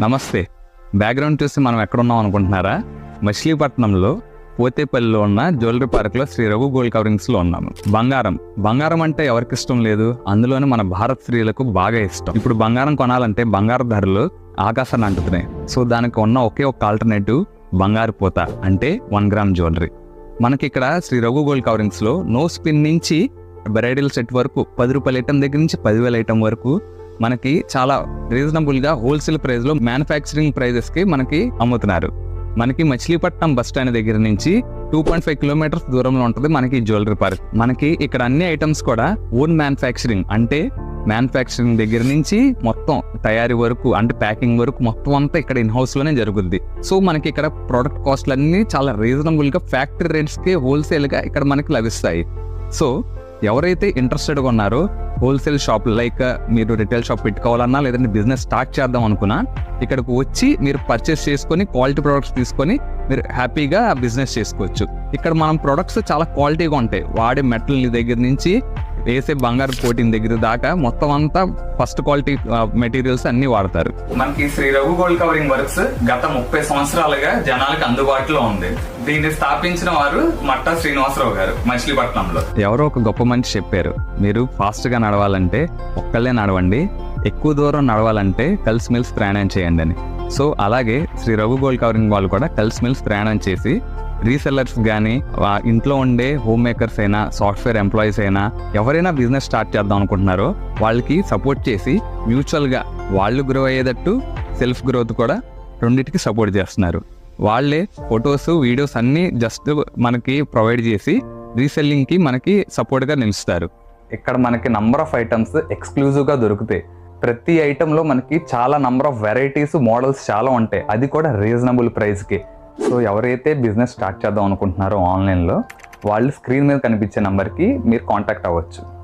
నమస్తే. బ్యాక్గ్రౌండ్ చూసి మనం ఎక్కడున్నాం అనుకుంటున్నారా? మచిలీపట్నంలో పోతేపల్లిలో ఉన్న జ్యువెలరీ పార్క్లో శ్రీ రఘు గోల్డ్ కవరింగ్స్లో ఉన్నాము బంగారం. బంగారం అంటే ఎవరికి ఇష్టం లేదు? అందులోనే మన భారత స్త్రీలకు బాగా ఇష్టం. ఇప్పుడు బంగారం కొనాలంటే బంగారు ధరలు ఆకాశాన్ని అంటుతున్నాయి. సో దానికి ఉన్న ఒకే ఒక ఆల్టర్నేటివ్ బంగారు పోత అంటే వన్ గ్రామ్ జ్యువెలరీ. మనకి ఇక్కడ శ్రీ రఘు గోల్డ్ కవరింగ్స్లో నో స్పిన్ నుంచి బ్రైడల్ సెట్ వరకు పది రూపాయల ఐటమ్ దగ్గర నుంచి పదివేల ఐటమ్ వరకు మనకి చాలా రీజనబుల్గా హోల్సేల్ ప్రైస్లో మ్యానుఫ్యాక్చరింగ్ ప్రైజెస్కి మనకి అమ్ముతున్నారు. మనకి మచిలీపట్నం బస్ స్టాండ్ దగ్గర నుంచి టూ పాయింట్ ఫైవ్ కిలోమీటర్స్ దూరంలో ఉంటుంది మనకి జ్యువెలరీ పార్క్ మనకి ఇక్కడ అన్ని ఐటమ్స్ కూడా ఓన్ మ్యానుఫ్యాక్చరింగ్ అంటే మ్యానుఫ్యాక్చరింగ్ దగ్గర నుంచి మొత్తం తయారీ వరకు అంటే ప్యాకింగ్ వరకు మొత్తం అంతా ఇక్కడ ఇన్ హౌస్లోనే జరుగుద్ది. సో మనకి ఇక్కడ ప్రోడక్ట్ కాస్ట్లు అన్ని చాలా రీజనబుల్గా ఫ్యాక్టరీ రేట్స్కి హోల్సేల్గా ఇక్కడ మనకి లభిస్తాయి. సో ఎవరైతే ఇంట్రెస్టెడ్గా ఉన్నారో హోల్సేల్ షాప్ లైక్ మీరు రిటైల్ షాప్ పెట్టుకోవాలన్నా లేదంటే బిజినెస్ స్టార్ట్ చేద్దాం అనుకున్నా ఇక్కడికి వచ్చి మీరు పర్చేస్ చేసుకొని క్వాలిటీ ప్రొడక్ట్స్ తీసుకొని మీరు హ్యాపీగా బిజినెస్ చేసుకోవచ్చు. ఇక్కడ మనం ప్రొడక్ట్స్ చాలా క్వాలిటీగా ఉంటాయి. వాడే మెటల్ దగ్గర నుంచి వేసే బంగారు కోటింగ్ దగ్గర దాకా మొత్తం అంతా ఫస్ట్ క్వాలిటీ మెటీరియల్స్ అన్ని వాడతారు. మనకి Sri Raghu gold covering works గత ముప్పై సంవత్సరాలుగా జనాలకు అందుబాటులో ఉంది. దీన్ని స్థాపించిన వారు మట్టా శ్రీనివాసరావు గారు మచిలీపట్నంలో. ఎవరో ఒక గొప్ప మనిషి చెప్పారు మీరు ఫాస్ట్గా నడవాలంటే ఒక్కళ్ళే నడవండి ఎక్కువ దూరం నడవాలంటే కలిసి మెలిసి ప్రయాణం చేయండి అని. సో అలాగే శ్రీ రఘు గోల్డ్ కవరింగ్ వాళ్ళు కూడా కలిసి మెలిసి ప్రయాణం చేసి రీసెల్లర్స్ కానీ ఇంట్లో ఉండే హోమ్ మేకర్స్ అయినా సాఫ్ట్వేర్ ఎంప్లాయీస్ అయినా ఎవరైనా బిజినెస్ స్టార్ట్ చేద్దాం అనుకుంటున్నారో వాళ్ళకి సపోర్ట్ చేసి మ్యూచువల్గా వాళ్ళు గ్రో అయ్యేటట్టు సెల్ఫ్ గ్రోత్ కూడా రెండింటికి సపోర్ట్ చేస్తున్నారు. వాళ్ళే ఫొటోస్ వీడియోస్ అన్నీ జస్ట్ మనకి ప్రొవైడ్ చేసి రీసెల్లింగ్కి మనకి సపోర్ట్గా నిలుస్తారు. ఇక్కడ మనకి నంబర్ ఆఫ్ ఐటమ్స్ ఎక్స్క్లూజివ్గా దొరుకుతాయి. ప్రతి ఐటెంలో మనకి చాలా నంబర్ ఆఫ్ వెరైటీస్ మోడల్స్ చాలా ఉంటాయి. అది కూడా రీజనబుల్ ప్రైస్కి సో ఎవరైతే బిజినెస్ స్టార్ట్ చేద్దాం అనుకుంటున్నారో ఆన్లైన్లో వాళ్ళు స్క్రీన్ మీద కనిపించే నెంబర్కి మీరు కాంటాక్ట్ అవ్వచ్చు.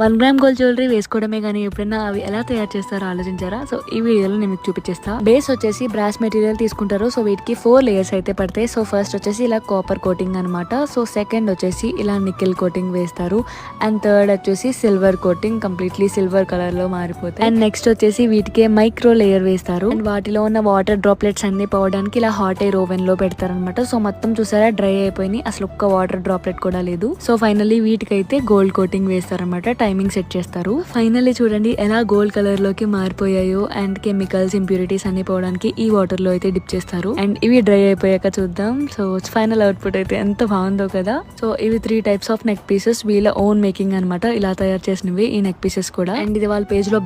వన్ గ్రామ్ గోల్డ్ జ్యువెలరీ వేసుకోవడమే కానీ ఎప్పుడైనా అవి ఎలా తయారు చేస్తారో ఆలోచించారా? సో ఈ వీడియోలో నేను మీకు చూపించేస్తా. బేస్ వచ్చేసి బ్రాస్ మెటీరియల్ తీసుకుంటారు. సో వీటికి ఫోర్ లేయర్స్ అయితే పడతాయి. సో ఫస్ట్ వచ్చేసి ఇలా కాపర్ కోటింగ్ అనమాట సో సెకండ్ వచ్చేసి ఇలా నికెల్ కోటింగ్ వేస్తారు. అండ్ థర్డ్ వచ్చేసి సిల్వర్ కోటింగ్ కంప్లీట్లీ సిల్వర్ కలర్లో మారిపోతాయి. అండ్ నెక్స్ట్ వచ్చేసి వీటికే మైక్రో లేయర్ వేస్తారు. అండ్ వాటిలో ఉన్న వాటర్ డ్రాప్లెట్స్ అన్ని పోవడానికి ఇలా హాట్ ఎయిర్ ఓవెన్లో పెడతారనమాట సో మొత్తం చూసారా? డ్రై అయిపోయినాయి. అసలు ఒక్క వాటర్ డ్రాప్లెట్ కూడా లేదు. సో ఫైనల్లీ వీటికైతే గోల్డ్ కోటింగ్ వేస్తారనమాట టైమింగ్ సెట్ చేస్తారు. ఫైనల్లీ చూడండి ఎలా గోల్డ్ కలర్లోకి మారిపోయాయో అండ్ కెమికల్స్ ఇంప్యూరిటీస్ అన్ని పోవడానికి ఈ వాటర్లో అయితే డిప్ చేస్తారు. అండ్ ఇవి డ్రై అయిపోయాక చూద్దాం. సో ఫైనల్ అవుట్పుట్ అయితే ఎంత బాగుందో కదా. సో ఇవి three types of neck pieces వీళ్ళ ఓన్ మేకింగ్ అన్నమాట. ఇలా తయారు చేసినవి ఈ నెక్ పీసెస్ కూడా. అండ్ ఇది వాళ్ళ పేజ్లో